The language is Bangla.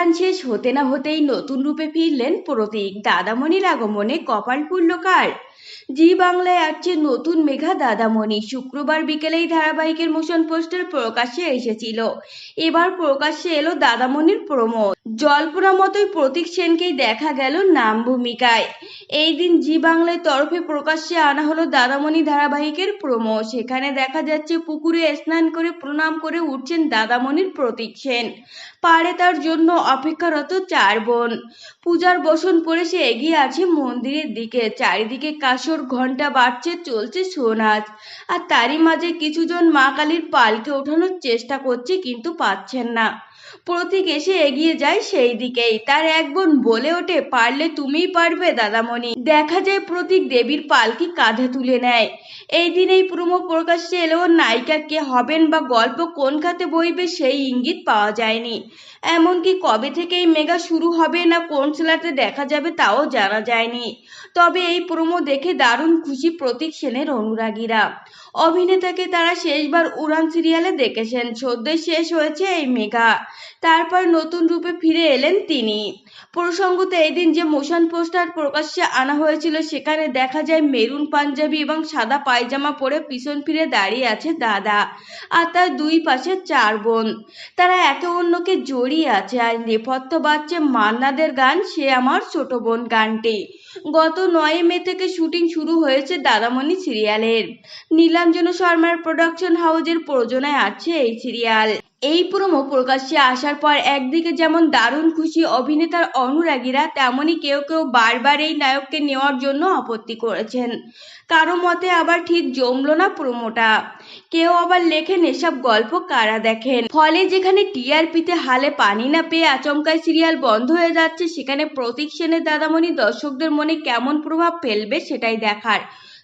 গান শেষ হতে না হতেই নতুন রূপে ফিরলেন প্রতীক। দাদামণির আগমনে কপাল কার? জি বাংলায় আসছে নতুন মেঘা দাদামণি। শুক্রবার বিকেলেই ধারাবাহিকের মোশন পোস্টার প্রকাশ্যে এসেছিল। এবার প্রকাশ্যে এলো দাদামণির প্রমো জল্পনা মতোই প্রতীক সেনকেই দেখা গেল নাম ভূমিকায়। এই দিন জি বাংলার তরফে প্রকাশ্যে আনা হলো দাদামণি ধারাবাহিকের প্রমো সেখানে দেখা যাচ্ছে পুকুরে স্নান করে, প্রণাম করে উঠছেন দাদামণির প্রতীক সেন। পারে তার জন্য অপেক্ষারত চার বোন। পূজার বসন পরে সে এগিয়ে আছে মন্দিরের দিকে। চারিদিকে কাসর ঘণ্টা বাড়ছে, চলছে নাচ আর তারই মাঝে কিছুজন মা কালীর পালকে ওঠানোর চেষ্টা করছে, কিন্তু পাচ্ছেন না। প্রতীক এসে এগিয়ে যায় সেই দিকেই। তার এক বোন বলে ওঠে, পারলে তুমিই পারবে, দাদামণি। দেখা যায় প্রতীক দেবীর পালকি কাঁধে তুলে নেয়। এই দিন এই প্রোমো প্রকাশ্যে এলেও নায়িকা কে হবেন বা গল্প কোন খাতে বইবে সেই ইঙ্গিত পাওয়া যায়নি। এমনকি কবে থেকে এই মেগা শুরু হবে না কোন সেলাতে দেখা যাবে তাও জানা যায়নি। তবে এই প্রমো দেখে দারুণ খুশি প্রতীক সেনের অনুরাগীরা। অভিনেতাকে তারা শেষবার উড়ান সিরিয়ালে দেখেছেন। সদ্যই শেষ হয়েছে এই মেঘা তারপর নতুন রূপে ফিরে এলেন তিনি। প্রসঙ্গত এই দিন যে মোশন পোস্টার প্রকাশ্যে আনা হয়েছিল, সেখানে দেখা যায় মেরুন পাঞ্জাবি এবং সাদা পায়জামা পরে পিছন ফিরে দাঁড়িয়ে আছে দাদা আর তার দুই পাশে চার বোন। তারা একে অন্যকে জড়িয়ে আছে আর নেপথ্য বাজছে মান্নাদের গান, সে আমার ছোট বোন গানটি। গত নয় মে থেকে শুটিং শুরু হয়েছে দাদামণি সিরিয়ালের। নীলাঞ্জন শর্মার প্রোডাকশন হাউজের প্রযোজনায় আছে এই সিরিয়াল। এই প্রোমো প্রকাশ্যে আসার পর একদিকে যেমন দারুণ খুশি অভিনেতার অনুরাগীরা তেমনই কেউ কেউ বারবার এই নায়ককে নেওয়ার জন্য আপত্তি করেছেন। কারও মতে আবার ঠিক জমলো না প্রোমোটা কেউ আবার লেখেন, এসব গল্প কারা দেখেন? ফলে যেখানে টিআরপিতে হালে পানি না পেয়ে আচমকায় সিরিয়াল বন্ধ হয়ে যাচ্ছে, সেখানে প্রতীক সেনের দাদামণি দর্শকদের মনে কেমন প্রভাব ফেলবে সেটাই দেখার।